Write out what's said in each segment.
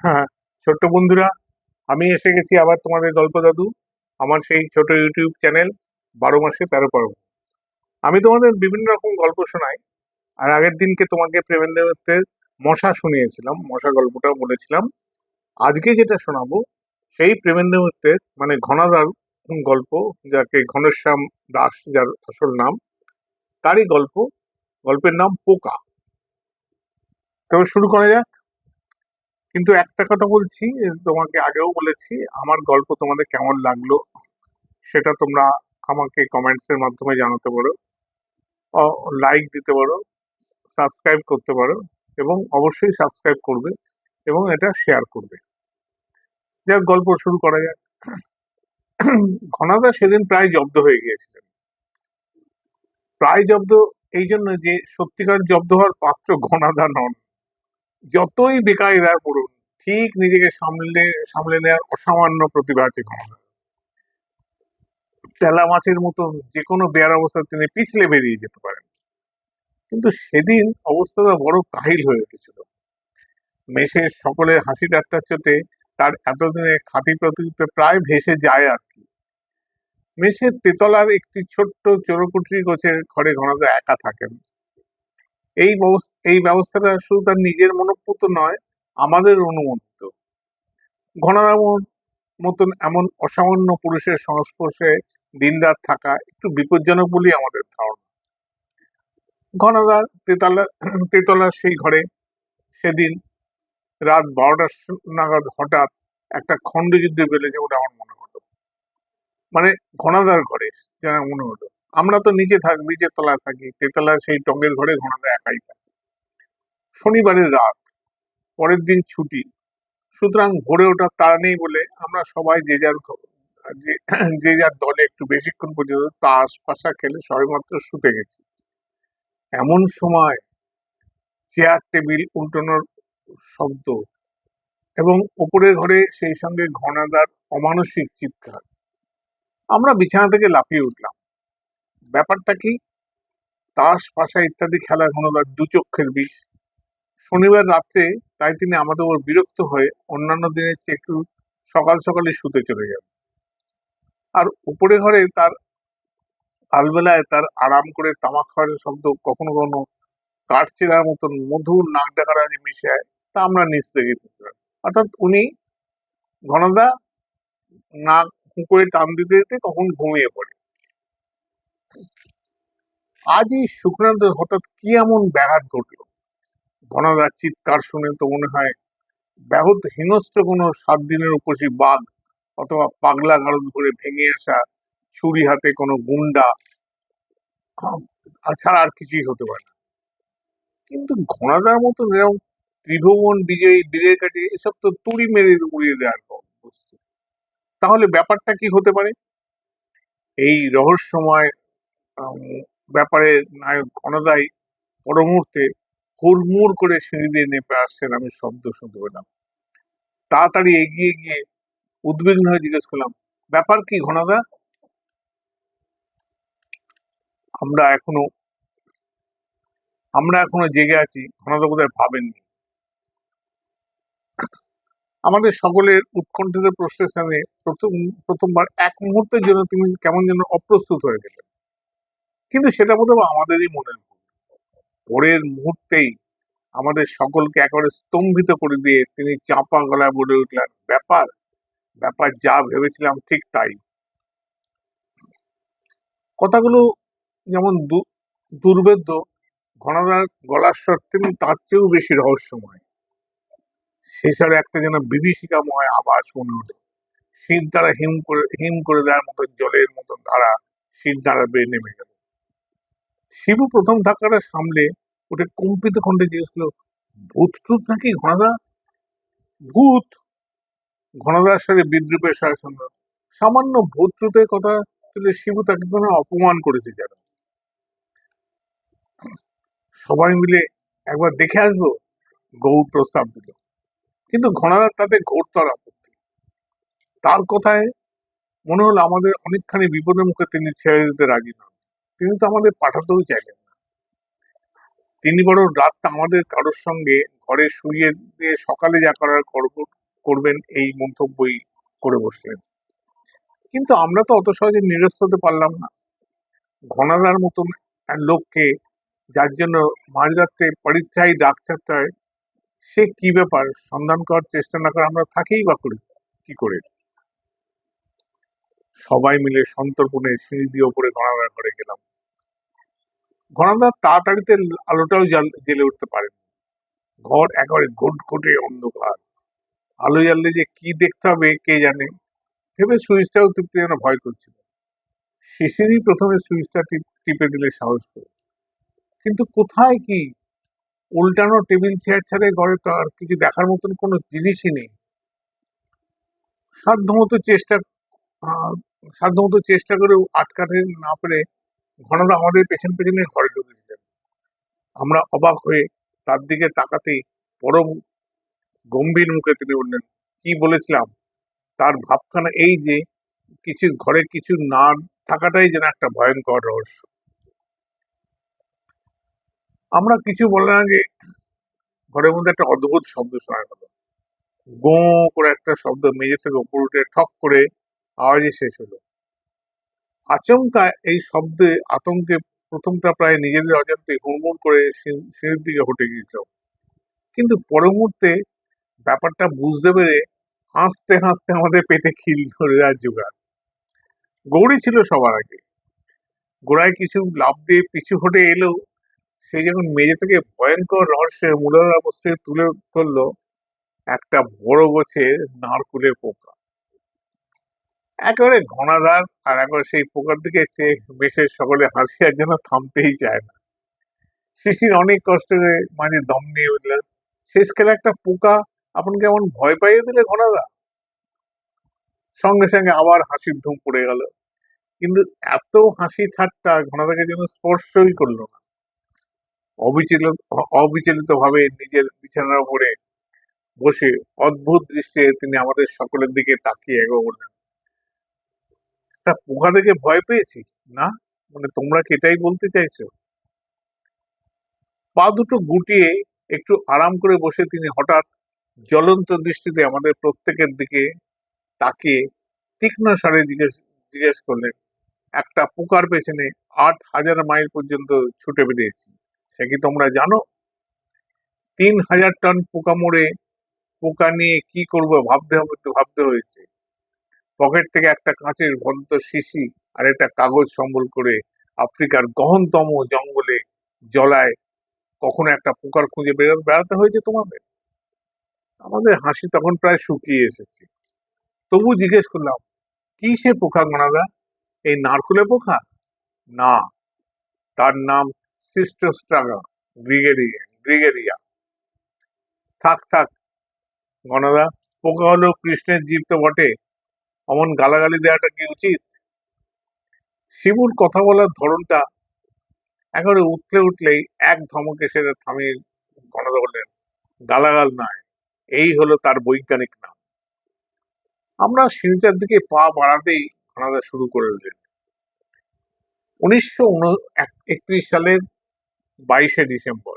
হ্যাঁ ছোট্ট বন্ধুরা, আমি এসে গেছি আবার তোমাদের গল্প দাদু, আমার সেই ছোট ইউটিউব চ্যানেল বারো মাসে তেরো পর্ব। আমি তোমাদের বিভিন্ন রকম গল্প শোনাই, আর আগের দিনকে তোমাকে প্রেমেন্দ্রের মশা শুনিয়েছিলাম, মশা গল্পটা বলেছিলাম। আজকে যেটা শোনাবো, সেই প্রেমেন্দ্রের মানে ঘনাদার গল্প, যাকে ঘনশ্যাম দাস, যার আসল নাম, তারই গল্প, গল্পের নাম পোকা। তবে শুরু করা যাক। কিন্তু একটা কথা বলছি তোমাকে আগেও বলেছি, আমার গল্প তোমাদের কেমন লাগল সেটা তোমরা আমাকে কমেন্টস এর মাধ্যমে জানাতে পারো। লাইক দিতে পারো সাবস্ক্রাইব করতে পারো এবং অবশ্যই সাবস্ক্রাইব করবে এবং এটা শেয়ার করবে। যাক, গল্প শুরু করা যাক। ঘনাদা সেদিন প্রায় জব্দ হয়ে গিয়েছিলেন। প্রায় জব্দ এই জন্য যে সত্যিকার জব্দ হওয়ার পাত্র ঘনাদা নন। যতই বেকায়দার পড়ুন, ঠিক নিজেকে সামলে সামলে নেওয়ার অসামান্য প্রতিভা আছে ঘনাদার তেলা মাছের মতো যে কোনো বেয়ার অবস্থা তিনি পিছলে বেরিয়ে যেতে পারেন। কিন্তু সেদিন অবস্থাটা বড় কাহিল হয়ে উঠেছিল। মেষের সকলের হাসি চোটে তার এতদিনে খাতি প্রতিযোগিতা প্রায় ভেসে যায় আর কি। মেষের তেতলার একটি ছোট্ট চোরকুটরি গোছের ঘরে ঘনাদা একা থাকেন। এই এই ব্যবস্থাটা শুধু তার নিজের মনোপুত নয়, আমাদের অনুমোদিত। ঘনাদামর মতন এমন অসামান্য পুরুষের সংস্পর্শে দিনরাত থাকা একটু বিপজ্জনক বলেই আমাদের ধারণা। ঘনাদার তেতলা, তেতলার সেই ঘরে সেদিন রাত বারোটার নাগাদ হঠাৎ একটা খণ্ডযুদ্ধে বেড়েছে ওটা আমার মনে হলো। মানে ঘনাদার ঘরে যেন মনে হলো। আমরা তো নিচে থাক নিচের তলায় থাকি, তেতলার সেই টঙ্গের ঘরে ঘনাদা একাই থাকে। শনিবারের রাত, পরের দিন ছুটি, সুতরাং ভোরে ওঠার তাড়া নেই বলে আমরা সবাই যে যার যে যার দলে একটু বেশিক্ষণ পর্যন্ত তাস পাশা খেলে সবেমাত্র শুতে গেছি। এমন সময় চেয়ার টেবিল উল্টানোর শব্দ এবং ওপরের ঘরে সেই সঙ্গে ঘনাদার অমানসিক চিৎকার। আমরা বিছানা থেকে লাফিয়ে উঠলাম। ব্যাপারটা কি? তাস পাশা ইত্যাদি খেলা ঘনদার দু চক্ষের বিষ। শনিবার রাত্রে তাই তিনি আমাদের উপর বিরক্ত হয়ে অন্যান্য দিনের চেয়ে একটু সকাল সকালে শুতে চলে যান আর উপরে ঘরে তার আলবেলায় তার আরাম করে তামাক খাওয়ার শব্দ কখনো কখনো কাঠ চেরার মতন মধুর নাক মিশে তা আমরা নিচ থেকে অর্থাৎ উনি ঘনদা নাক করে টান দিতে দিতে কখন ঘুমিয়ে পড়ে। আজ এই শুক্রান্ত হঠাৎ কি এমন ব্যাঘাত ঘটলো? ঘনদার চিৎকার শুনে তো মনে হয় ব্যাহত হিংস্র কোনো সাত দিনের উপসী বাঘ অথবা পাগলা গারদ করে ভেঙে আসা ছুরি হাতে কোনো গুন্ডা আহ, ছাড়া আর কিছুই হতে পারে না। কিন্তু ঘোড়াদার মতো এরকম ত্রিভুবন বিজয়ী বীরের কাছে এসব তো তুড়ি মেরে উড়িয়ে দেওয়ার বস্তু। তাহলে ব্যাপারটা কি হতে পারে? এই রহস্যময় ব্যাপারে নায়ক ঘনদাই পরমুহূর্তে হুড়মুড় করে সিঁড়ি দিয়ে নেমে আসছেন আমি শব্দ শুনতে পেলাম। তাড়াতাড়ি এগিয়ে গিয়ে উদ্বিগ্ন হয়ে জিজ্ঞেস করলাম, ব্যাপার কি ঘনাদা? আমরা এখনও আমরা এখনও জেগে আছি, ঘনাদা বোধহয় ভাবেননি। আমাদের সকলের উৎকণ্ঠিত প্রশ্নের সামনে প্রথম, প্রথমবার এক মুহূর্তের জন্য তুমি কেমন যেন অপ্রস্তুত হয়ে গেলেন। কিন্তু সেটা বোধহয় আমাদেরই মনের ভুল। পরের মুহূর্তেই আমাদের সকলকে একেবারে স্তম্ভিত করে দিয়ে তিনি চাপা গলায় বলে উঠলেন, ব্যাপার ব্যাপার যা ভেবেছিলাম ঠিক তাই। কথাগুলো যেমন দু- দুর্ভেদ্য, ঘনাদার গলার স্বর তিনি তার চেয়েও বেশি রহস্যময়। শেষারে একটা যেন বিভীষিকাময় আবাস মনে হলো। শীত দ্বারা হিম করে হিম করে দেওয়ার মতো জলের মতো ধারা শীত দ্বারা বেয়ে নেমে গেল। শিবু প্রথম ধাক্কাটা সামলে ওটা কম্পিত কণ্ঠে জিজ্ঞেস করল, ভূত নাকি ঘনাদা? ভূত! ঘনাদার সাথে বিদ্রুপের শুনল সামান্য ভূত টুতের কথা তুলে শিবু তাকে কোনো অপমান করেছে যেন। সবাই মিলে একবার দেখে আসব, গৌর প্রস্তাব দিল। কিন্তু ঘনাদার তাতে ঘোরতর আপত্তি। তার কথায় মনে হলো আমাদের অনেকখানি বিপদের মুখে তিনি ছেড়ে দিতে রাজি নন। তিনি তো আমাদের পাঠাতেও চাইলেন না। তিনি বড় রাতটা আমাদের কারোর সঙ্গে ঘরে শুয়ে দিয়ে সকালে যা করার করব- করবেন এই মন্তব্যই করে বসলেন। কিন্তু আমরা তো অত সহজে নিরস্ত হতে পারলাম না। ঘনাদার মতন লোককে যার জন্য মাঝরাত্রে পরীক্ষায় ডাক ছাড়তে হয় সে কি ব্যাপার সন্ধান করার চেষ্টা না করে আমরা থাকেই বা করি? কি করে? সবাই মিলে সন্তর্পণে সিঁড়ি দিয়ে ওপরে ঘনাদার করে গেলাম। ঘনাদার তাড়াতাড়িতে আলোটাও জ্বেলে উঠতে পারেন। ঘর একেবারে ঘুটঘুটে অন্ধকার। আলো জ্বাললে যে কি দেখতে হবে কে জানে? ভেবে সুইচটাও টিপতে যেন ভয় করছিল। শিশিরই প্রথমে সুইচটা টিপ- দিলে সাহস করে। কিন্তু কোথায় কি? উল্টানো টেবিল চেয়ার ছাড়া ঘরে তো আর কিছু দেখার মতন কোনো জিনিসই নেই। সাধ্যমতো চেষ্টা সাধ্যমতো চেষ্টা করে আটকাতে না পেরে ঘনদা আমাদের পেছন পেছনে ঘরে ঢুকেছিলেন আমরা অবাক হয়ে তার দিকে তাকাতেই পরম গম্ভীর মুখে তিনি বললেন, কি বলেছিলাম? তার ভাবখানা এই যে, কিছু ঘরে কিছু না থাকাটাই যেন একটা ভয়ঙ্কর রহস্য। আমরা কিছু বলার আগে ঘরের মধ্যে একটা অদ্ভুত শব্দ শোনা গেল। গো করে একটা শব্দ মেঝে থেকে উপর উঠে ঠক করে আওয়াজে শেষ হলো। আচমকা এই শব্দে আতঙ্কে প্রথমটা প্রায় নিজেদের অজান্তে হুড়মুড় করে সিঁড়ির দিকে হটে গিয়েছিল। কিন্তু পর মুহূর্তে ব্যাপারটা বুঝতে পেরে হাসতে হাসতে আমাদের পেটে খিল ধরে দেওয়ার জোগাড় গৌরী ছিল সবার আগে। গোড়ায় কিছু লাভ দিয়ে পিছু হটে এলেও সে যখন মেঝে থেকে ভয়ঙ্কর রহস্যের মূলের অবস্থায় তুলে ধরলো, একটা বড় গোছের নারকুলের পোকা। একেবারে ঘনাদার আর একবার সেই পোকার দিকে চেয়ে বেশের সকলে হাসি আর যেন থামতেই চায় না। শিশির অনেক কষ্ট করে মাঝে দম নিয়ে উঠলেন শেষকালে একটা পোকা আপনাকে এমন ভয় পাইয়ে দিলে ঘনাদা সঙ্গে সঙ্গে আবার হাসির ধুম পড়ে গেল। কিন্তু এত হাসি ঠাট্টা ঘনাদাকে যেন স্পর্শই করল না। অবিচলিত অবিচলিত ভাবে নিজের বিছানার উপরে বসে অদ্ভুত দৃষ্টে তিনি আমাদের সকলের দিকে তাকিয়ে এগো বললেন তা পোকা দেখে ভয় পেয়েছি? না মানে তোমরা কি এটাই বলতে চাইছো? পা দুটো গুটিয়ে একটু আরাম করে বসে তিনি হঠাৎ জ্বলন্ত দৃষ্টিতে আমাদের প্রত্যেকের দিকে তাকিয়ে তীক্ষ্ণ স্বরে জিজ্ঞেস জিজ্ঞেস করলেন, একটা পোকার পেছনে আট হাজার মাইল পর্যন্ত ছুটে বেরিয়েছি, সে কি তোমরা জানো? তিন হাজার টন পোকা মরে পোকা নিয়ে কি করব ভাবতে হবে, ভাবতে হয়েছে পকেট থেকে একটা কাঁচের ভন্ত শিশি আর একটা কাগজ সম্বল করে আফ্রিকার গহনতম জঙ্গলে জলায় কখনো একটা পোকার খুঁজে বেরো- বেড়াতে হয়েছে তোমাদের? আমাদের হাসি তখন প্রায় শুকিয়ে এসেছে। তবু জিজ্ঞেস করলাম, কি সে পোকা গণাদা এই নারকুলে পোকা? না, তার নাম সিস্টোস্ট্রাগা গ্রিগেরিয়া গ্রিগেরিয়া। থাক থাক গণদা পোকা হলো কৃষ্ণের জীব তো বটে। অমন গালাগালি দেওয়াটা কি উচিত? শিবুর কথা বলার ধরনটা একেবারে উঠলে উঠলেই এক ধমকে সেটা থামিয়ে গণদা বললেন গালাগাল নয় এই হলো তার বৈজ্ঞানিক নাম। আমরা সিঁড়িটার দিকে পা বাড়াতেই ঘনাদা শুরু করে দিলেন উনিশশো একত্রিশ সালের বাইশে ডিসেম্বর।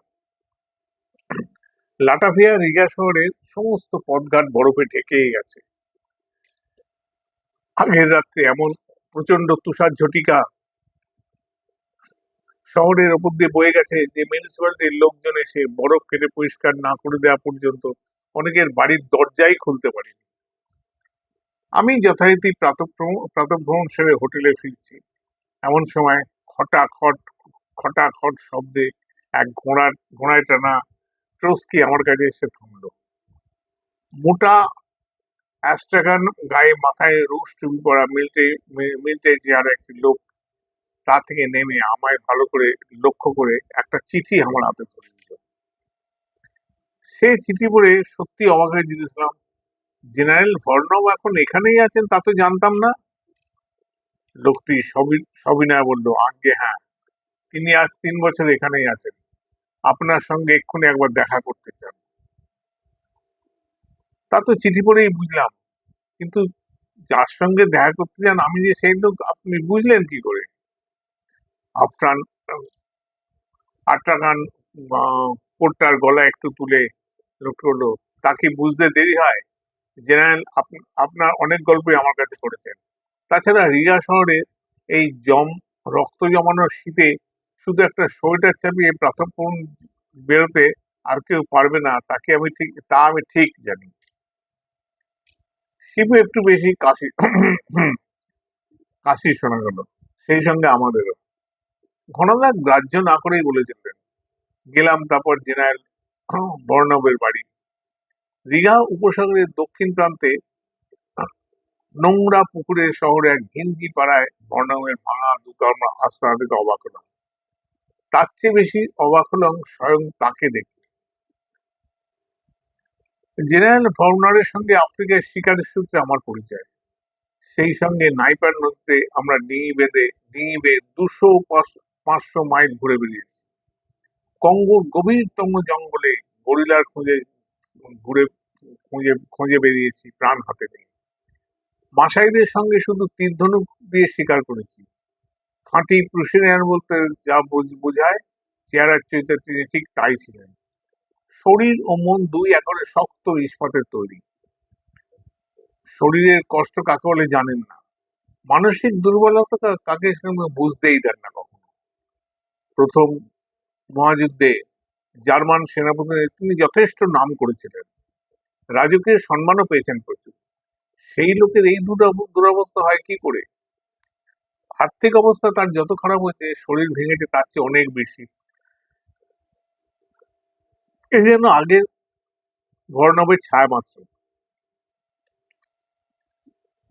লাটাভিয়া রিগা শহরের সমস্ত পথঘাট বরফে ঢেকেই গেছে। আগের রাত্রে এমন প্রচণ্ড তুষার ঝটিকা শহরের ওপর দিয়ে বয়ে গেছে যে মিউনিসিপ্যালিটির লোকজন এসে বরফ কেটে পরিষ্কার না করে দেওয়া পর্যন্ত অনেকের বাড়ির দরজাই খুলতে পারেনি। আমি যথারীতি প্রাতভ্রমণ সেরে হোটেলে ফিরছি। এমন সময় খটাখট খটাখট শব্দে এক ঘোড়ার, ঘোড়ায় টানা ট্রস্কি আমার কাছে এসে থামলো। মোটা অ্যাস্ট্রাগান গায়ে মাথায় রুশ টুপি পরা মিল্টে মিল্টে চেয়ার একটি লোক তা থেকে নেমে আমায় ভালো করে লক্ষ্য করে একটা চিঠি আমার হাতে ধরে দিল সে চিঠি পড়ে সত্যি অবাক হয়ে জিজ্ঞেসলাম জেনারেল ভর্নম এখন এখানেই আছেন তা তো জানতাম না। লোকটি সবি- সবিনয় বলল, আজ্ঞে হ্যাঁ। তিনি আজ তিন বছর এখানেই আছেন। আপনার সঙ্গে এক্ষুনি একবার দেখা করতে চান। তা তো চিঠি পড়েই বুঝলাম। কিন্তু যার সঙ্গে দেখা করতে চান আমি যে সেই লোক, আপনি বুঝলেন কি করে? আফরান আট্রাগান কোটটার গলা একটু তুলে করল তাকে বুঝতে দেরি হয়। জেনারেল, আপ- আপনার অনেক গল্পই আমার কাছে করেছেন তাছাড়া রিয়া শহরে এই জম, রক্ত জমানোর শীতে শুধু একটা সোয়েটার চাপিয়ে প্রাতঃপূর্ণ বেরোতে আর কেউ পারবে না, তাকে আমি ঠিক, তা আমি ঠিক জানি। শিবু একটু বেশি কাশি কাশি শোনা গেল। সেই সঙ্গে আমাদেরও। ঘনদা গ্রাহ্য না করেই বলে বলেছিলেন গেলাম তারপর জেনারেল বর্ণবের বাড়ি। দীঘা উপসাগরের দক্ষিণ প্রান্তে, নোংরা পুকুরের শহরে এক ঘিঞ্জি পাড়ায় বর্ণবের ভাঙা দুতর্মা আস্তানা থেকে অবাক হলাম। তার চেয়ে বেশি অবাক হলাম স্বয়ং তাকে দেখে। জেনারেল ফর্নারের সঙ্গে আফ্রিকার শিকারের সূত্রে আমার পরিচয়। সেই সঙ্গে নাইপার নদীতে আমরা ডিঙি বেঁধে, ডিঙি বেয়ে দুশো পাঁচশো মাইল ঘুরে বেরিয়েছি কঙ্গোর গভীরতম জঙ্গলে গরিলার খুঁজে, ঘুরে, খুঁজে খুঁজে বেরিয়েছি প্রাণ হাতে নিয়ে। মাসাইদের সঙ্গে শুধু তীর ধনুক দিয়ে শিকার করেছি। খাঁটি প্রুশিয়ান বলতে যা বোঝ- বোঝায়, চেহারার চরিত্রে তিনি ঠিক তাই ছিলেন। শরীর ও মন দুই একরে শক্ত ইস্পাতের তৈরি। শরীরের কষ্ট কাকে বলে জানেন না। মানসিক দুর্বলতা কাকে বুঝতেই দেন না কখনো। প্রথম মহাযুদ্ধে জার্মান সেনাপতি তিনি যথেষ্ট নাম করেছিলেন। রাজকীয় সম্মানও পেয়েছেন প্রচুর। সেই লোকের এই দুরাব- দুরবস্থা হয় কি করে? আর্থিক অবস্থা তার যত খারাপ হয়েছে, শরীর ভেঙেছে তার চেয়ে অনেক বেশি। এ যেন আগের ভর্ণবের ছায়া মাত্র।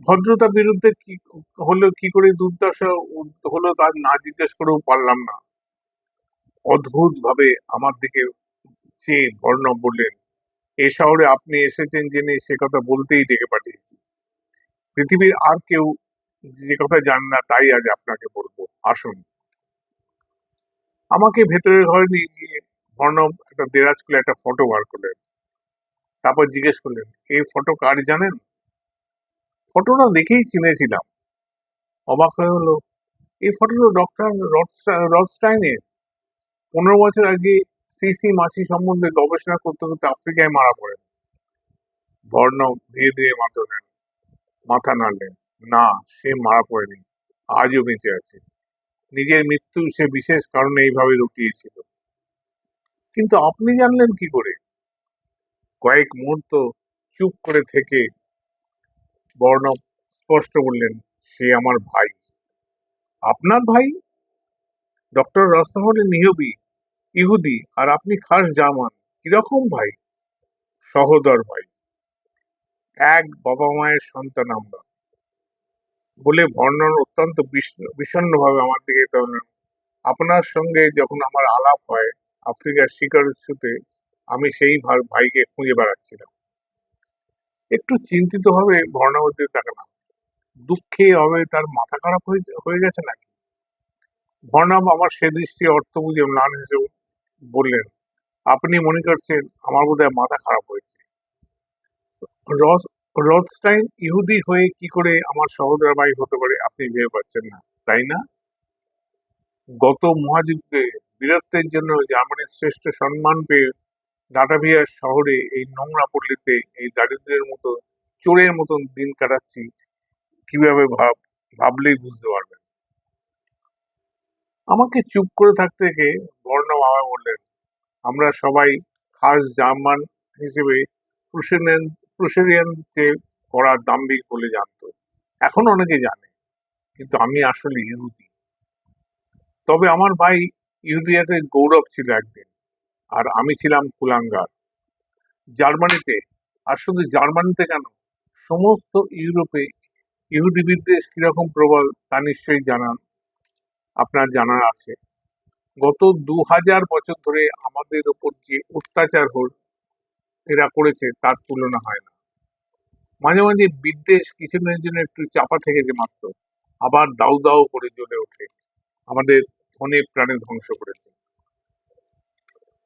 ভদ্রতার বিরুদ্ধে কি হলো কি করে দুর্দশা হলো তার না জিজ্ঞেস করেও পারলাম না। অদ্ভুত ভাবে আমার দিকে চেয়ে ভর্ণব বললেন এ শহরে আপনি এসেছেন জেনে সে কথা বলতেই ডেকে পাঠিয়েছি। পৃথিবীর আর কেউ যে কথা জান না তাই আজ আপনাকে বলব, আসুন। আমাকে ভেতরের ঘরে নিয়ে গিয়ে ভর্ণব একটা দেরাজ খুলে একটা ফটো বার করলেন। তারপর জিজ্ঞেস করলেন, এই ফটো কার জানেন? ফটোটা দেখেই চিনেছিলাম। অবাক হয়ে হলো, এই ফটোটা ডক্টর রডস্টাইনের পনেরো বছর আগে সিসি মাসি সম্বন্ধে গবেষণা করতে করতে আফ্রিকায় মারা পড়েন। বর্ণ ধীরে ধীরে মাথা মাথা নাড়লেন, না, সে মারা পড়েনি, আজও বেঁচে আছে। নিজের মৃত্যু সে বিশেষ কারণে এইভাবে লুকিয়েছিল কিন্তু আপনি জানলেন কি করে? কয়েক মুহূর্ত চুপ করে থেকে বর্ণ স্পষ্ট বললেন সে আমার ভাই। আপনার ভাই? ডক্টর রাস্তা হলেন ইহুদি, আর আপনি খাস জার্মান। কীরকম ভাই? সহদর ভাই। এক বাবা মায়ের সন্তান আমরা। বলে বর্ণন অত্যন্ত বিষণ্ণ ভাবে আমার দিকে আপনার সঙ্গে যখন আমার আলাপ হয় আফ্রিকার শিকার ইস্যুতে আমি সেই ভাইকে খুঁজে বেড়াচ্ছিলাম। একটু চিন্তিত ভাবে বর্ণাবতীর তাকালাম দুঃখে হবে তার মাথা খারাপ হয়ে গেছে নাকি? বর্ণাব আমার সে দৃষ্টি অর্থ বুঝে ম্লান হেসে বললেন, আপনি মনে করছেন আমার বোধহয় মাথা খারাপ হয়েছে? রথস্টাইন ইহুদি হয়ে কি করে আমার সহোদর ভাই হতে পারে আপনি ভেবে পাচ্ছেন না, তাই না? গত মহাযুদ্ধে বীরত্বের জন্য জার্মানির শ্রেষ্ঠ সম্মান পেয়ে ডাটাভিয়ার শহরে এই নোংরা পল্লীতে এই দারিদ্রের মতো, চোরের মতন দিন কাটাচ্ছি, কীভাবে ভাব, ভাবলেই বুঝতে পারবেন। আমাকে চুপ করে থাকতে দেখে বর্ণ মামা বললেন, আমরা সবাই খাস জার্মান হিসেবে প্রুশিয়ান প্রুশিয়ানকে করা দাম্ভিক বলে জানতো। এখন অনেকে জানে, কিন্তু আমি আসলে ইহুদি। তবে আমার ভাই ইহুদিয়াতে গৌরব ছিল একদিন, আর আমি ছিলাম কুলাঙ্গার। জার্মানিতে, আর শুধু জার্মানিতে কেন, সমস্ত ইউরোপে ইহুদি বিদ্বেষ কীরকম প্রবল তা নিশ্চয়ই জানান আপনার জানার আছে। গত দু হাজার বছর ধরে আমাদের ওপর যে অত্যাচার হল, এরা করেছে, তার তুলনা হয় না। মাঝে মাঝে বিদ্বেষ কিছুদিনের জন্য একটু চাপা থেকে যে মাত্র, আবার দাউ দাউ করে জ্বলে ওঠে। আমাদের ধনে প্রাণে ধ্বংস করেছে।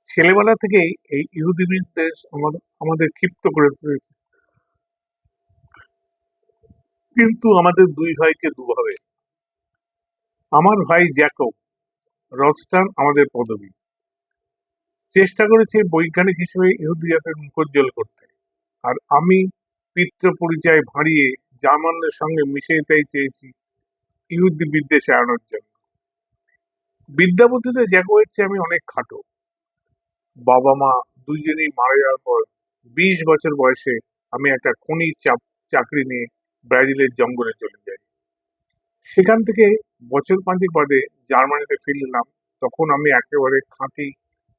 ছেলেবেলা থেকেই এই ইহুদি বিদ্বেষ আমাদের ক্ষিপ্ত করে তুলেছে। কিন্তু আমাদের দুই ভাইকে দুভাবে। আমার ভাই জ্যাকব রস্টান আমাদের পদবী। চেষ্টা করেছে বৈজ্ঞানিক হিসেবে ইহুদিয়াতের মুখোজ্জ্বল করতে। আর আমি পিতৃ পরিচয় ভাঁড়িয়ে জার্মানদের সঙ্গে মিশে যেতেই চেয়েছি ইহুদি বিদ্বেষে আনার জন্য। বিদ্যাপতিতে জ্যাকবের হচ্ছে আমি অনেক খাটো। বাবা মা দুইজনেই মারা যাওয়ার পর বিশ বছর বয়সে আমি একটা খনির চাপ, চাকরি নিয়ে ব্রাজিলের জঙ্গলে চলে যাই। সেখান থেকে বছর পাঁচেক বাদে জার্মানিতে ফিরলাম, তখন আমি একেবারে খাঁটি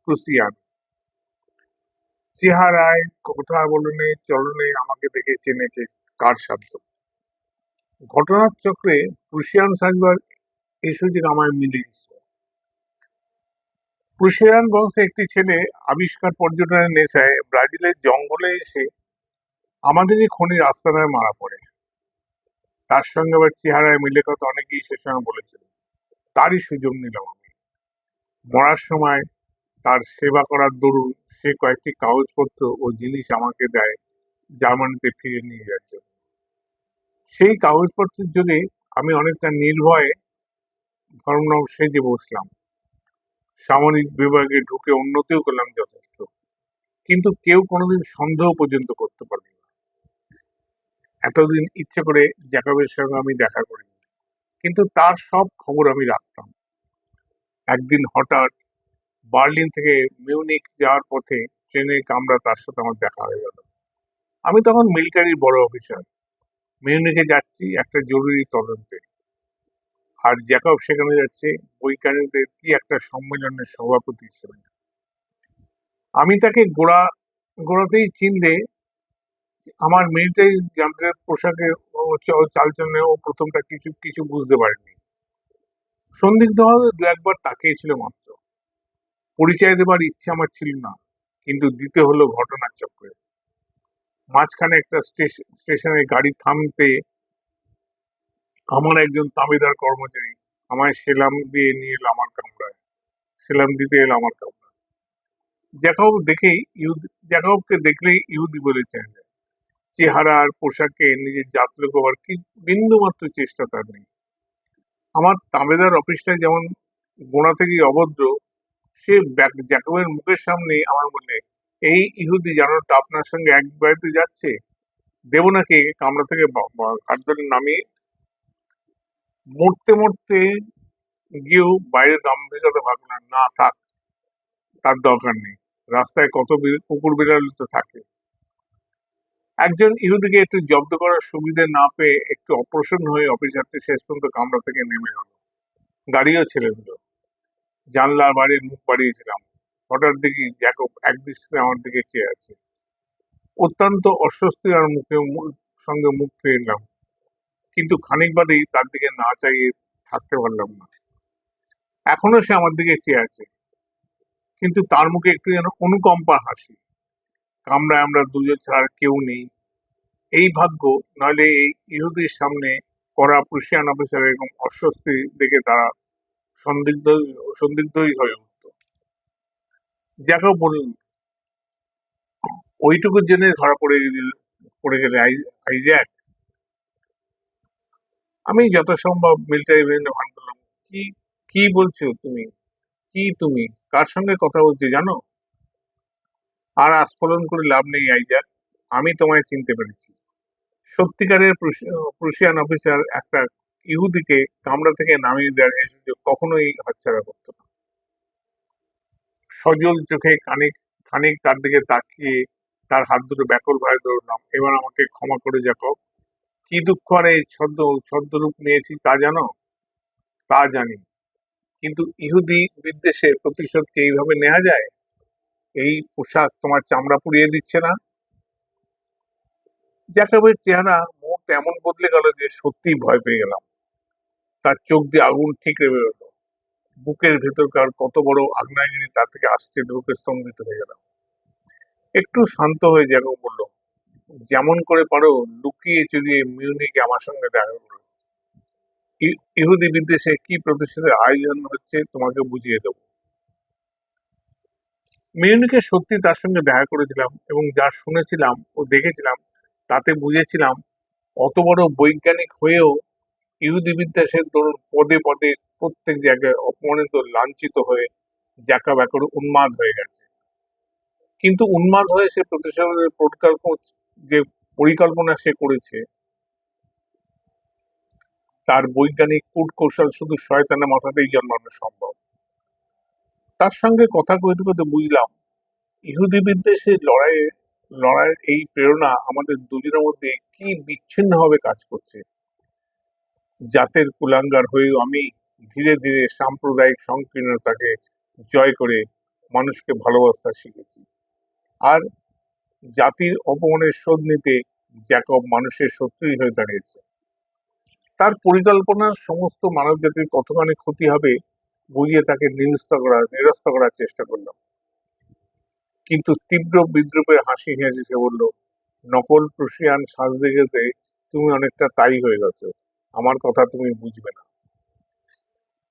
ক্রুসিয়ান চেহারায়, কথা বলনে, চলনে, আমাকে দেখে চেনে কে কার সাধ্য। ঘটনার চক্রে প্রুশিয়ান সাজবার এই সুযোগ আমায় মিলে গেছিল প্রুশিয়ান বংশে একটি ছেলে আবিষ্কার পর্যটনের নেশায় ব্রাজিলের জঙ্গলে এসে আমাদের আমাদেরই খনির আস্তানায় মারা পড়ে। তার সঙ্গে আবার চেহারায় মিলে কথা অনেকেই সে সময় বলেছিল। তারই সুযোগ নিলাম আমি। মরার সময় তার সেবা করার দরুন সে কয়েকটি কাগজপত্র ও জিনিস আমাকে দেয় জার্মানিতে ফিরে নিয়ে যাওয়ার জন্য। সেই কাগজপত্রের যোগে আমি অনেকটা নির্ভয়ে ধর্মনব সেজে বসলাম। সামরিক বিভাগে ঢুকে উন্নতিও করলাম যথেষ্ট। কিন্তু কেউ কোনোদিন সন্দেহ পর্যন্ত করতে পারবে না। এতদিন ইচ্ছে করে জ্যাকবের সঙ্গে আমি দেখা করিনি। কিন্তু তার সব খবর আমি রাখতাম। একদিন হঠাৎ বার্লিন থেকে মিউনিক যাওয়ার পথে ট্রেনে কামরা তার সাথে আমার দেখা হয়ে গেল। আমি তখন মিলিটারির বড় অফিসার। মিউনিকে যাচ্ছি একটা জরুরি তদন্তে। আর জ্যাকব সেখানে যাচ্ছে, বৈজ্ঞানিকদের কি একটা সম্মেলনের সভাপতি হিসেবে? আমি তাকে গোড়া, গোড়াতেই চিনলে আমার মিলিটারি যান্ত্রিক পোশাকে চালচলনে ও প্রথমটা কিছু কিছু বুঝতে পারেনি। সন্দিগ্ধ ভাবে দু একবার তাকিয়েছিল মাত্র। পরিচয় দেবার ইচ্ছে আমার ছিল না, কিন্তু দিতে হলো ঘটনার চক্রে। মাঝখানে একটা স্টেশ- স্টেশনে গাড়ি থামতে আমার একজন তাবেদার কর্মচারী, আমায় সেলাম দিয়ে নিয়ে এলো আমার কামরায়। সেলাম দিতে এলো আমার কামরায়। জ্যাকব দেখেই ইহুদি, জ্যাকবকে দেখলেই ইহুদি বলে চেনে যায়। চেহারা আর পোশাকে নিজের জাত লুকোবার কি বিন্দু মাত্র চেষ্টা তার নেই। আমার তামেদার অফিসটায় যেমন গোড়া থেকেই অভদ্র, সে জ্যাকবের মুখের সামনে আমার বললে এই ইহুদি জানোটা আপনার সঙ্গে এক বাড়িতে যাচ্ছে? দেব নাকি কামরা থেকে ধরে নামিয়ে মরতে মরতে গিয়েও বাইরে দাম দাম্ভিকতা ভাবলেন না না থাক, তার দরকার নেই। রাস্তায় কত কুকুর বিড়াল তো থাকে। একজন ইহুদিকে একটু জব্দ করার সুবিধে না পেয়ে একটু অপ্রসন্ন হয়ে অফিসারটি শেষ পর্যন্ত কামরা থেকে নেমে গেল। গাড়িও ছেড়ে দিল। জানলার বাইরে মুখ বাড়িয়েছিলাম। হঠাৎ দেখি জ্যাকব এক দৃষ্টিতে আমার দিকে চেয়ে আছে। অত্যন্ত অস্বস্তি আর মুখে সঙ্গে মুখ ফেরলাম কিন্তু খানিক বাদেই তার দিকে না চাইয়ে থাকতে পারলাম না। এখনও সে আমার দিকে চেয়ে আছে। কিন্তু তার মুখে একটু যেন অনুকম্পার হাসি। কামরায় আমরা দুজন ছাড়া কেউ নেই। এই ভাগ্য নইলে এই ইহুদির সামনে করা প্রুশিয়ান অফিসার এরকম অস্বস্তি দেখে তারা সন্দিগ্ধ, সন্দিগ্ধই হয়ে উঠত। জ্যাকব বললেন ওইটুকুর জন্য ধরা পড়ে পড়ে গেলে আই- আইজ্যাক আমি যত সম্ভব মিলিটারি বেঞ্চে ভান করলাম কি কি বলছো তুমি? কি তুমি? কার সঙ্গে কথা বলছি জানো? আর আস্ফলন করে লাভ নেই, আইজাক। আমি তোমায় চিনতে পেরেছি। সত্যিকারের প্রুশি- প্রুশিয়ান অফিসার একটা ইহুদিকে কামরা থেকে নামিয়ে দেওয়ার এই সুযোগ কখনোই হাতছাড়া করতো না। সজল চোখে খানিক খানিক তার দিকে তাকিয়ে তার হাত দুটো ব্যাকল ভাবে ধরলাম এবার আমাকে ক্ষমা করে যাকো কি দুঃখ আর এই ছদ্ম, ছদ্মরূপ নিয়েছি তা জানো? তা জানি। কিন্তু ইহুদি বিদ্বেষে প্রতিশোধকে এইভাবে নেওয়া যায়? এই পোশাক তোমার চামড়া পুড়িয়ে দিচ্ছে না? জ্যাকবের চেহারা মুখ এমন বদলে গেল যে সত্যিই ভয় পেয়ে গেলাম। তার চোখ দিয়ে আগুন ঠিকরে বেরোলো। বুকের ভেতরকার কত বড় আগ্নেয়গিরি তার থেকে আসছে ঢুকে স্তম্ভিত হয়ে গেলাম একটু শান্ত হয়ে জ্যাকব বলল যেমন করে পারো, লুকিয়ে চুরিয়ে মিউনিকে আমার সঙ্গে দেখা করো। ইহুদি বিদ্বেষে কি প্রতিশোধের আয়োজন হচ্ছে তোমাকে বুঝিয়ে দেবো। মিউনিকে সত্যি তার সঙ্গে দেখা করেছিলাম এবং যা শুনেছিলাম ও দেখেছিলাম, তাতে বুঝেছিলাম অত বড় বৈজ্ঞানিক হয়েও ইহুদি বিদ্বেষের দরুন পদে পদে প্রত্যেক জায়গায় অপমানিত, লাঞ্ছিত হয়ে জ্যাকা ব্যাকর উন্মাদ হয়ে গেছে। কিন্তু উন্মাদ হয়ে সে প্রতিশোধের পরিকল্পনা যে পরিকল্পনা সে করেছে, তার বৈজ্ঞানিক কূট কৌশল শুধু শয়তানের মাথাতেই জন্মানো সম্ভব। তার সঙ্গে কথা কইতে কইতে বুঝলাম ইহুদি বিদ্বেষের লড়াইয়ে, লড়াইয়ের এই প্রেরণা আমাদের দুজনের মধ্যে কি বিচ্ছিন্নভাবে কাজ করছে। জাতের কুলাঙ্গার হয়েও আমি ধীরে ধীরে সাম্প্রদায়িক সংকীর্ণতাকে জয় করে মানুষকে ভালোবাসতে শিখেছি। আর জাতির অপমানের শোধ নিতে জ্যাকব মানুষের শত্রুই হয়ে দাঁড়িয়েছে। তার পরিকল্পনার সমস্ত মানব জাতির কতখানি ক্ষতি হবে বুঝিয়ে তাকে নিরস্ত করা নিরস্ত করার চেষ্টা করলাম। কিন্তু তীব্র বিদ্রুপের হাসি হেসে সে বলল, নকল প্রুশিয়ান সাজতে যেতে তুমি অনেকটা তাই হয়ে গেছো। আমার কথা তুমি বুঝবে না।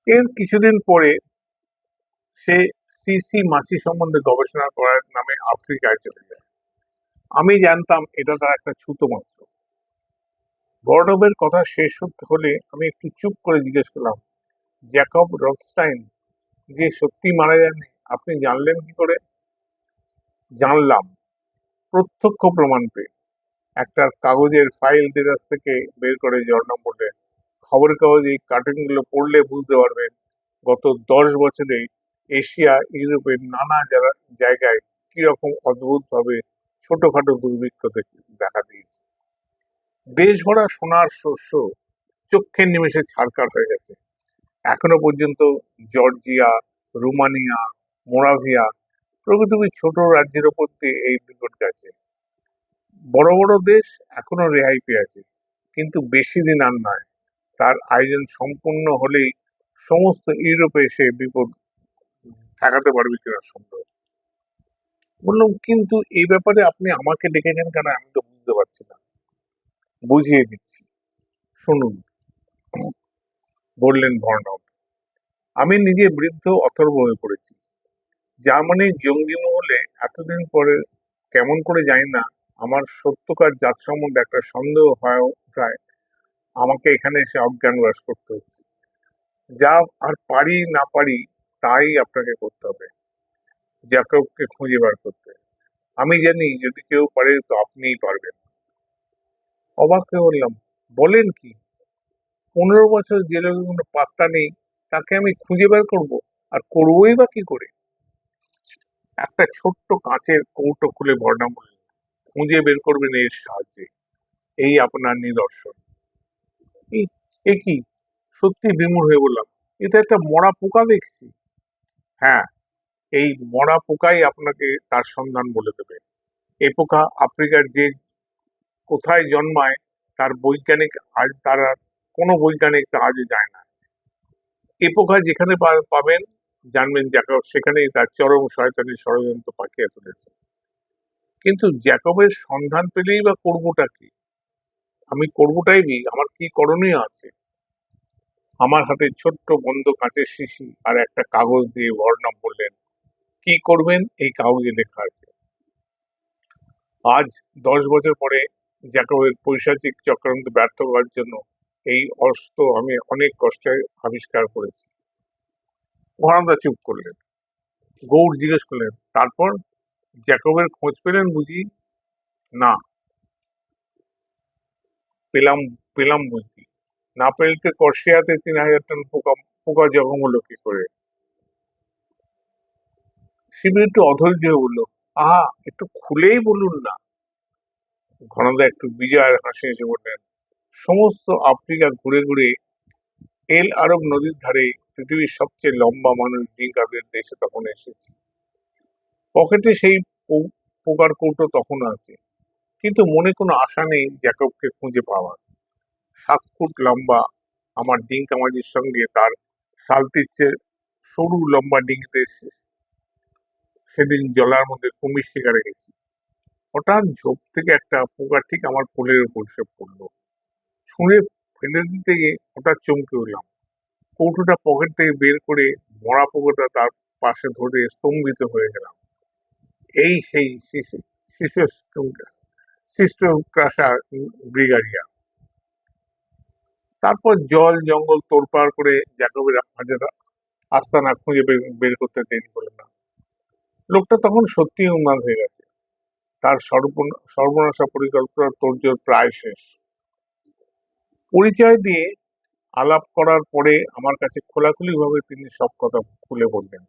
এর কিছুদিন পরে সে সিসি মাছি সম্বন্ধে গবেষণা করার নামে আফ্রিকায় চলে যায়। আমি জানতাম এটা তার একটা ছুতো মাত্র। ভর্ডবের কথা শেষ হতে হলে আমি একটু চুপ করে জিজ্ঞেস করলাম, জ্যাকব রকস্টাইন, যে সত্যি মারা যায়নি আপনি জানলেন কি করে? জানলাম। প্রত্যক্ষ প্রমাণ পেয়ে। একটা কাগজের ফাইল দেরাজ থেকে বের করে ঝর্ণা বললেন খবরের কাগজ এই কার্টুনগুলো পড়লে বুঝতে পারবেন, গত দশ বছরে এশিয়া, ইউরোপের নানা জায়গা- জায়গায় কীরকম অদ্ভুতভাবে ছোটখাটো দুর্ভিক্ষ দেখে- দিয়েছে। দেশ ভরা সোনার শস্য চক্ষের নিমেষে ছাড়কার হয়ে গেছে। এখনও পর্যন্ত জর্জিয়া, রুমানিয়া, মোরাভিয়া প্রভৃতি ছোট রাজ্যের ওপর দিয়ে এই বিপদ গেছে। বড় বড় দেশ এখনও রেহাই পেয়ে আছে, কিন্তু বেশি দিন আর নয়। তার আয়োজন সম্পূর্ণ হলেই সমস্ত ইউরোপে এসে বিপদ ঠেকাতে পারবে কিনা সন্দেহ। বললাম কিন্তু এই ব্যাপারে আপনি আমাকে ডেকেছেন কেন? আমি তো বুঝতে পারছি না। বুঝিয়ে দিচ্ছি। শুনুন। বললেন ভর্ণব আমি নিজে বৃদ্ধ অথর্ব হয়ে পড়েছি জার্মানির জঙ্গি মহলে এতদিন পরে কেমন করে জানি না, আমার সত্যকার জাত সম্বন্ধে একটা সন্দেহ হয় ওঠায় আমাকে এখানে এসে অজ্ঞান বাস করতে হচ্ছে। যা আর পারি না পারি, তাই আপনাকে করতে হবে। জ্যাকবকে খুঁজে বার করতে। আমি জানি যদি কেউ পারে তো আপনিই পারবেন। অবাক হয়ে বললাম, বলেন কি? পনেরো বছর জেলে কোনো পাত্তা নেই, তাকে আমি খুঁজে বার করব? আর করবোই বা কি করে? একটা ছোট্ট কাঁচের কৌটো খুলে ভর্ণা বললেন খুঁজে বের করবেন এর সাহায্যে। এই আপনার নিদর্শন। এ কি? সত্যি বিমূঢ় হয়ে বললাম, এটা একটা মরা পোকা দেখছি। হ্যাঁ এই মরা পোকাই আপনাকে তার সন্ধান বলে দেবে। এ পোকা আফ্রিকার যে কোথায় জন্মায়, তার বৈজ্ঞানিক আজ, তারা কোনো বৈজ্ঞানিক তা আজও যায় না। এ পোকা যেখানে পাবেন, জানবেন জ্যাকব, সেখানেই তার চরম শয়তানি ষড়যন্ত্র পাকিয়ে তুলেছে। কিন্তু জ্যাকবের সন্ধান পেলেই বা করবোটা কি? আমি করবোটাই নি আমার কি করণীয় আছে? আমার হাতে ছোট্ট বন্ধ কাঁচের শিশি আর একটা কাগজ দিয়ে বর্ণম বললেন কি করবেন এই কাগজে লেখা আছে। আজ দশ বছর পরে জ্যাকবের পৈশাচিক চক্রান্ত ব্যর্থ করার জন্য এই অস্ত্র আমি অনেক কষ্টে আবিষ্কার করেছি। ঘনাদা চুপ করলেন। গৌড় জিজ্ঞেস করলেন, তারপর জ্যাকবের খোঁজ পেলেন বুঝি? না। পেলাম পেলাম বুঝি। না পেলতে কর্সিয়াতে তিন হাজার টন পোকা পোকা জখম হলো কি করে? শিবির একটু অধৈর্য বলল, আহা, একটু খুলেই বলুন না। ঘনদা একটু বিজয়ের হাসি হেসে বললেন, সমস্ত আফ্রিকা ঘুরে ঘুরে এল আরব নদীর ধারে পৃথিবীর সবচেয়ে লম্বা মানুষ ডিঙ্কাদের দেশে তখন এসেছে। পকেটে সেই পোকার কৌটো তখন আছে, কিন্তু মনে কোনো আশা নেই জ্যাকবকে খুঁজে পাওয়ার। সাত ফুট লম্বা আমার ডিঙ্ক আমাজির সঙ্গে তার সালতির চেয়ে সরু লম্বা ডিঙ্কিতে সে- সেদিন জলার মধ্যে কুমির শিকারে গেছি। হঠাৎ ঝোপ থেকে একটা পোকা ঠিক আমার কোলের উপর এসে পড়ল। ছুঁড়ে ফেলে দিতে গিয়ে হঠাৎ চমকে উঠলাম। কৌটোটা পকেট থেকে বের করে মরা পোকাটা তার পাশে ধরে স্তম্ভিত হয়ে গেলাম। এই সেই শিশু শিষ্ট ক্রাসা ব্রিগারিয়া তারপর জল, জঙ্গল তোড়পাড় করে জ্যাকবের হাজার আস্তানা খুঁজে বের করতে দেরি হলো না। লোকটা তখন সত্যি উন্মাদ হয়ে গেছে। তার সর্বন- সর্বনাশা পরিকল্পনা তোড়জোড় প্রায় শেষ। পরিচয় দিয়ে আলাপ করার পরে আমার কাছে খোলাখুলি ভাবে তিনি সব কথা খুলে বললেন।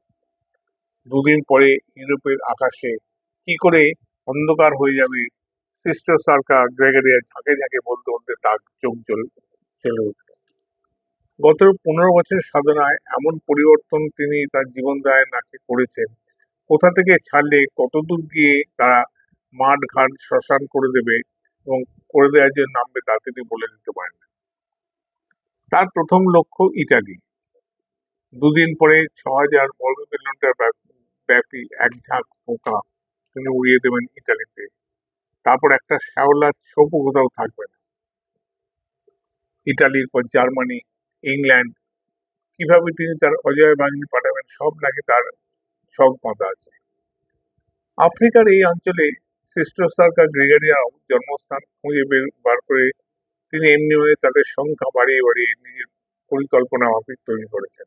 দুদিন পরে ইউরোপের আকাশে কি করে অন্ধকার হয়ে যাবে, সিস্টার সার্কা গ্রেগরিয়া ঝাঁকে ঝাঁকে বলতে বলতে তার চোখ জ্বল চলে উঠল। গত পনেরো বছরের সাধনায় এমন পরিবর্তন তিনি তার জীবন দায় নাকি করেছেন কোথা থেকে ছাড়লে কত দূর গিয়ে তারা মাঠ, ঘাট শ্মশান করে দেবে এবং করে দেওয়ার জন্য নামবে তা তিনি বলে দিতে পারেন তার প্রথম লক্ষ্য ইটালি। দুদিন পরে ছ হাজার বর্গ কিলোমিটার ব্যাপ- এক ঝাঁক পোকা তিনি উড়িয়ে দেবেন ইটালিতে। তারপর একটা শ্যাওলার ছোপও কোথাও থাকবে না। ইটালির পর জার্মানি, ইংল্যান্ড, কীভাবে তিনি তার অজয় বাহিনী পাঠাবেন সব নাকি তার সব বাঁধা আছে। আফ্রিকার এই অঞ্চলে শ্রেষ্ঠ সরকার গ্রেগারিয়ার জন্মস্থান খুঁজে বের, বার করে তিনি এমনি হয়ে তাদের সংখ্যা বাড়িয়ে বাড়িয়ে নিজের পরিকল্পনা মাফিক তৈরি করেছেন।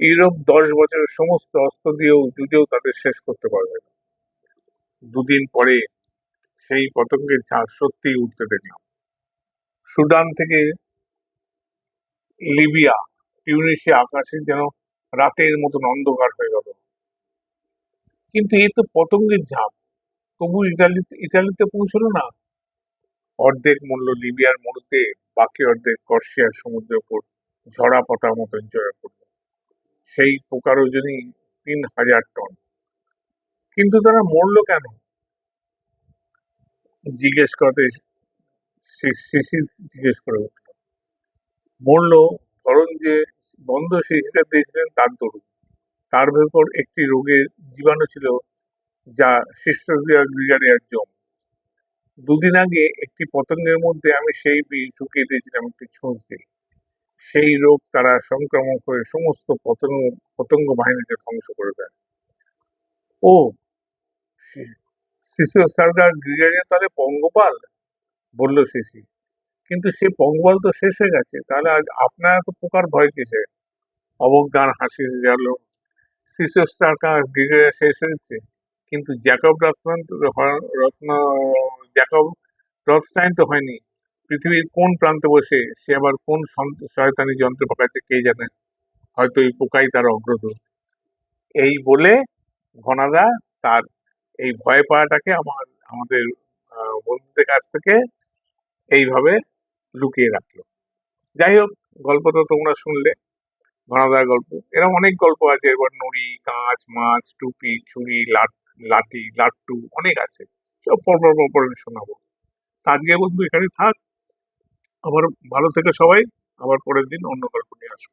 ইউরোপ দশ বছরের সমস্ত অস্ত্র দিয়েও যুদ্ধেও তাদের শেষ করতে পারবে না। দুদিন পরে সেই পতঙ্গের ঝাঁক সত্যিই উঠতে দেখলাম। সুডান থেকে লিবিয়া, টিউনিশিয়া আকাশে যেন রাতের মতন অন্ধকার হয়ে গেল। কিন্তু এ তো পতঙ্গের ঝাঁপ। তবু ইটালিতে ইটালিতে পৌঁছলো না। অর্ধেক মূল্য লিবিয়ার মরুতে, বাকি অর্ধেক কর্সিয়ার সমুদ্রের উপর ঝরা পাতার মতন জয় করল সেই পোকার ওজনই তিন হাজার টন। কিন্তু তারা মরলো কেন? জিজ্ঞেস করতে শিশির জিজ্ঞেস করে উঠল। মরলো ধরুন যে বন্ধ শিশিরা দিয়েছিলেন তার দরুন তার ভেতর একটি রোগের জীবাণু ছিল, যা শিষ্টক্রিয়া গ্রিগারিয়ার জম দুদিন আগে একটি পতঙ্গের মধ্যে আমি সেই বীজ ঢুকিয়ে দিয়েছিলাম একটি ছুঁচতে সেই রোগ তারা সংক্রমণ করে সমস্ত পতঙ্গ পতঙ্গ বাহিনীকে ধ্বংস করে দেয়। ও শিশু সরকার গ্রিগারিয়া তাহলে পঙ্গপাল? বলল শিশি। কিন্তু সে পঙ্গপাল তো শেষ হয়ে গেছে, তাহলে আজ আপনার তো পোকার ভয় কিসে অবজ্ঞার হাসি গেল শিশু সরকার গ্রিগারিয়া শেষ হয়েছে। কিন্তু জ্যাকব রত্ন রত্ন, জ্যাকব রথস্টাইন তো হয়নি। পৃথিবীর কোন প্রান্তে বসে সে আবার কোন শয়তানি যন্ত্র পাকাচ্ছে কে জানে? হয়তো এই পোকাই তার অগ্রদূত। এই বলে ঘনাদা তার এই ভয় পাওয়াটাকে আমার, আমাদের বন্ধুদের কাছ থেকে এইভাবে লুকিয়ে রাখল। যাই হোক, গল্পটা তোমরা শুনলে। ঘনাদার গল্প। এরকম অনেক গল্প আছে, এবার নুড়ি, কাঁচ, মাছ, টুপি, ছুরি, লাট, লাঠি, লাট্টু অনেক আছে। সব পরপর পরপর শোনাবো। আজকে বন্ধু এখানে থাক। আবার ভালো থেকে সবাই। আবার পরের দিন অন্য গল্প নিয়ে আসব।